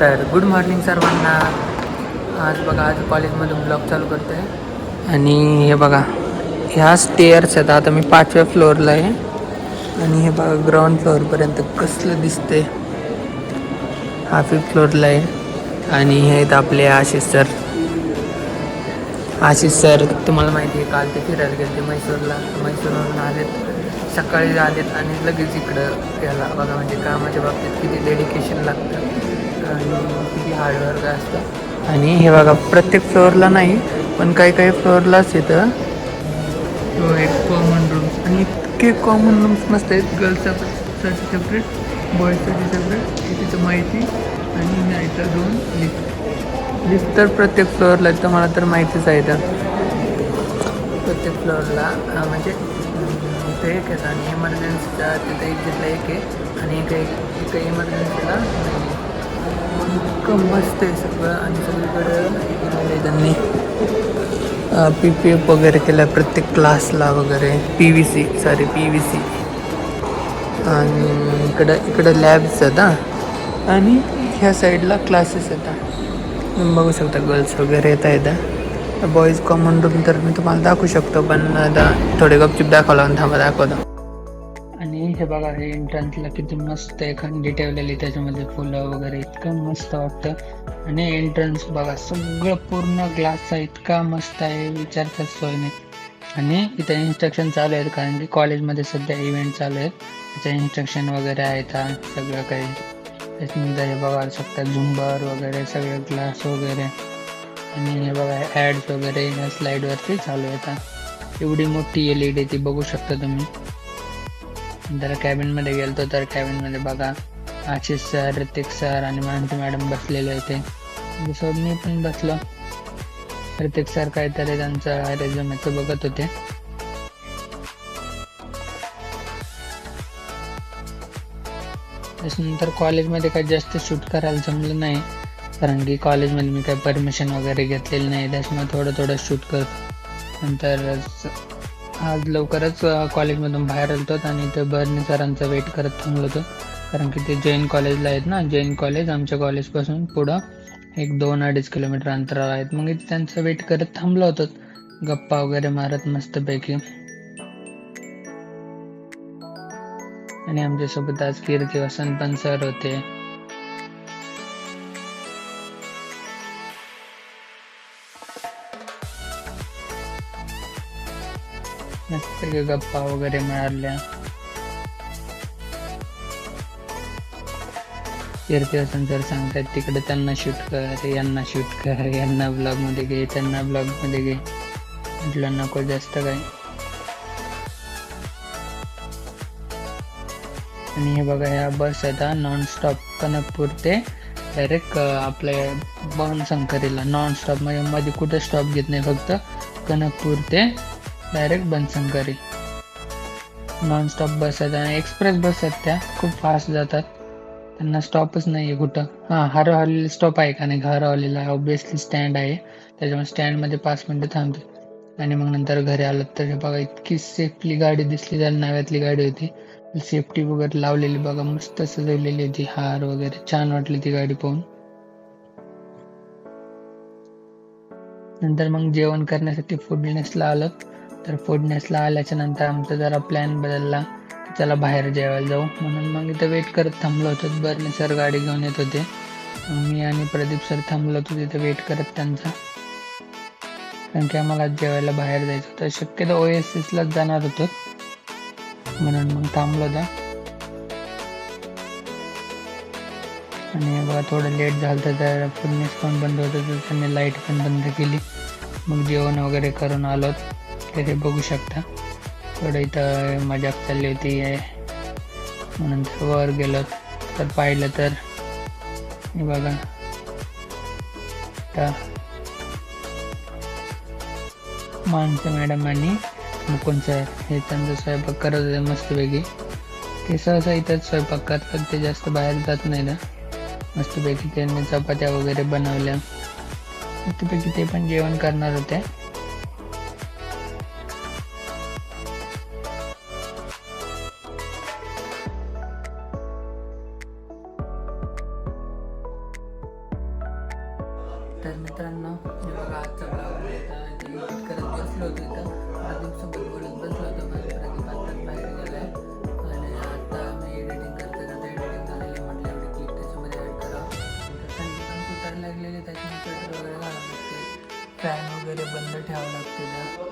तर good morning सर्वांना. आज बघा आज कॉलेजमधून ब्लॉग चालू करतो आहे आणि हे बघा ह्या स्टेअर्स आहेत. आता मी पाचव्या फ्लोअरला आहे. आणि हे बघा ग्राउंड फ्लोअरपर्यंत कसलं दिसते हा फिफ्थ फ्लोअरला आहे. आणि हे आहेत आपले आशिष सर आशिष सर तुम्हाला माहिती आहे काल ते फिरायला गेले ते मैसूरवरून म्हैसूरवरून आलेत. सकाळी आलेत आणि लगेच इकडं याला बघा म्हणजे कामाच्या बाबतीत किती डेडिकेशन लागतं. आणि किती हार्डवर्क असतं. आणि हे बघा प्रत्येक फ्लोअरला नाही पण काही काही फ्लोअरलाच येतं. तो एक कॉमन रूम्स आणि इतके कॉमन रूम्स मस्त आहेत. गर्ल्ससाठी सेपरेट बॉयजसाठी सेपरेट तिथं माहिती. आणि नाहीतर दोन लिफ्ट लिफ्ट तर प्रत्येक फ्लोअरला आहे तर मला तर माहितीच आहे तर प्रत्येक फ्लोअरला म्हणजे इथं एक आहे आणि इमर्जन्सीचा तिथं एक तिथला एक आहे. आणि एक एक इमर्जन्सीला नाही. इतकं मस्त आहे सगळं आणि सगळीकडे. त्यांनी पी पी एफ वगैरे केला प्रत्येक क्लासला वगैरे. P V C sorry P V C आणि इकडं इकडं लॅब्स आहेत हां. आणि ह्या साईडला क्लासेस येतात तुम्ही बघू शकता गर्ल्स वगैरे येत आहेत बॉईज कॉमन रूम तर मी तुम्हाला दाखवू शकतो पण आता थोडे गपचूप दाखवला आणि थांबा दाखवतो. हे बघा हे एंट्रन्सला किती मस्त एखादी ठेवलेली त्याच्यामध्ये फुलं वगैरे. इतकं मस्त वाटतं. आणि एंट्रन्स बघा सगळं पूर्ण ग्लासचा इतका मस्त आहे. विचारताच सोय नाही. आणि इथं इन्स्ट्रक्शन चालू आहेत कारण की कॉलेजमध्ये सध्या इव्हेंट चालू आहेत. त्याचे इन्स्ट्रक्शन वगैरे आहेत सगळं काही. त्याच्यानंतर हे बघा शकता झुंबर वगैरे सगळे ग्लास वगैरे. आणि हे बघा ॲड्स वगैरे ह्या स्लाईडवरती चालू आहेत एवढी मोठी एल ई डी ती बघू शकता तुम्ही. जरा कॅबिनमध्ये गेलतो तर कॅबिनमध्ये बघा आशिष सर ऋतिक सर आणि मानसी मॅडम बसलेले होते. जसं मी पण बसलो. ऋतिक सर काहीतरी त्यांचं रेझ्युमेचं बघत होते. त्याच्यानंतर कॉलेजमध्ये काही जास्त शूट करायला जमलं नाही कारण की कॉलेजमध्ये मी काही परमिशन वगैरे घेतलेली नाही त्याच्यामुळे थोडं थोडं शूट करतो. नंतर आज लवकरच कॉलेजमधून बाहेर आलतो आणि ते बर्नी सरांचा वेट करत थांबलो होतो. कारण की ते जैन कॉलेजला आहेत ना जैन कॉलेज आमच्या कॉलेजपासून पुढं एक दोन अडीच किलोमीटर अंतरावर आहेत. मग इथे त्यांचा वेट करत थांबलो होतो. गप्पा वगैरे मारत मस्तपैकी. आणि आमच्यासोबत आज कीर्ती वसंत पण सर होते. मस्त गप्पा वगैरे मिळाल्या कीर्ती वसंत तर सांगतात तिकडे त्यांना शूट कर यांना शूट कर यांना ब्लॉगमध्ये घे त्यांना ब्लॉगमध्ये घे. म्हटलं नको जास्त काय. आणि हे बघा ह्या बस आता नॉन स्टॉप कनकपूर ते डायरेक्ट आपल्या बनशंकरीला नॉन स्टॉप म्हणजे मध्ये कुठे स्टॉप घेत नाही फक्त कनकपूर ते direct Banashankari non stop bus आहेत आणि एक्सप्रेस बस आहेत त्या. खूप फास्ट जातात. त्यांना स्टॉपच नाही आहे कुठं. हां हरवलेली स्टॉप आहे का नाही? हरवलेला ऑब्विसली स्टँड आहे. त्याच्यामुळे स्टँडमध्ये पाच मिनटं थांबते आणि मग नंतर घरी आलं तर हे बघा इतकी सेफली गाडी दिसली. त्या नव्यातली गाडी होती. सेफ्टी वगैरे लावलेली बघा. मस्त सजवलेली होती. हार वगैरे. छान वाटली ती गाडी पाहून. नंतर मग जेवण करण्यासाठी फूडनेसला आलं. तर फुडनेसला आल्याच्यानंतर आमचा जरा प्लॅन बदलला त्याला चला बाहेर जेवायला जाऊ. म्हणून मग इथं वेट करत थांबलो होतो. बरने सर गाडी घेऊन येत होते. मी आणि प्रदीप सर थांबलो होतो तिथे वेट करत त्यांचा. कारण की आम्हाला जेवायला बाहेर जायचं होतं. शक्यतो ओ एस एसलाच जाणार होतो. म्हणून मग थांबलो होता. आणि बघा थोडं लेट झालं तर फुडनेस पण बंद होतं तर त्यांनी लाइट पण बंद केली. मग जेवण वगैरे करून आलो. तर हे बघू शकता. थोडं इथं मजाक चालली होती. म्हणून तर वर गेलो. तर पाहिलं तर बघा. तर माणसं मॅडम आणि मुकुंद सर. हे त्यांचा स्वयंपाक करत होते मस्तपैकी. ते सहसा इथंच स्वयंपाक करतात. ते जास्त बाहेर जात नाही ना. मस्तपैकी त्यांनी चपात्या वगैरे बनवल्या. मस्तपैकी ते पण जेवण करणार होते. तर मित्रांनो हे बघा आजचा ब्लॉग मी एडिट करत बसलो होतो इथं. प्रदीपसोबत बोलत बसलो होतो माझ्या प्रदीप आत्ताच बाहेर गेलाय. आणि आता मी एडिटिंग करते आता एडिटिंग झालेली म्हटलं एवढी क्लिप त्याच्यामध्ये ॲड करा. तर थंडी पण सुटायला लागलेली त्याच्यामुळे स्वेटर वगैरे घालावं लागते फॅन वगैरे बंद ठेवावं लागते त्या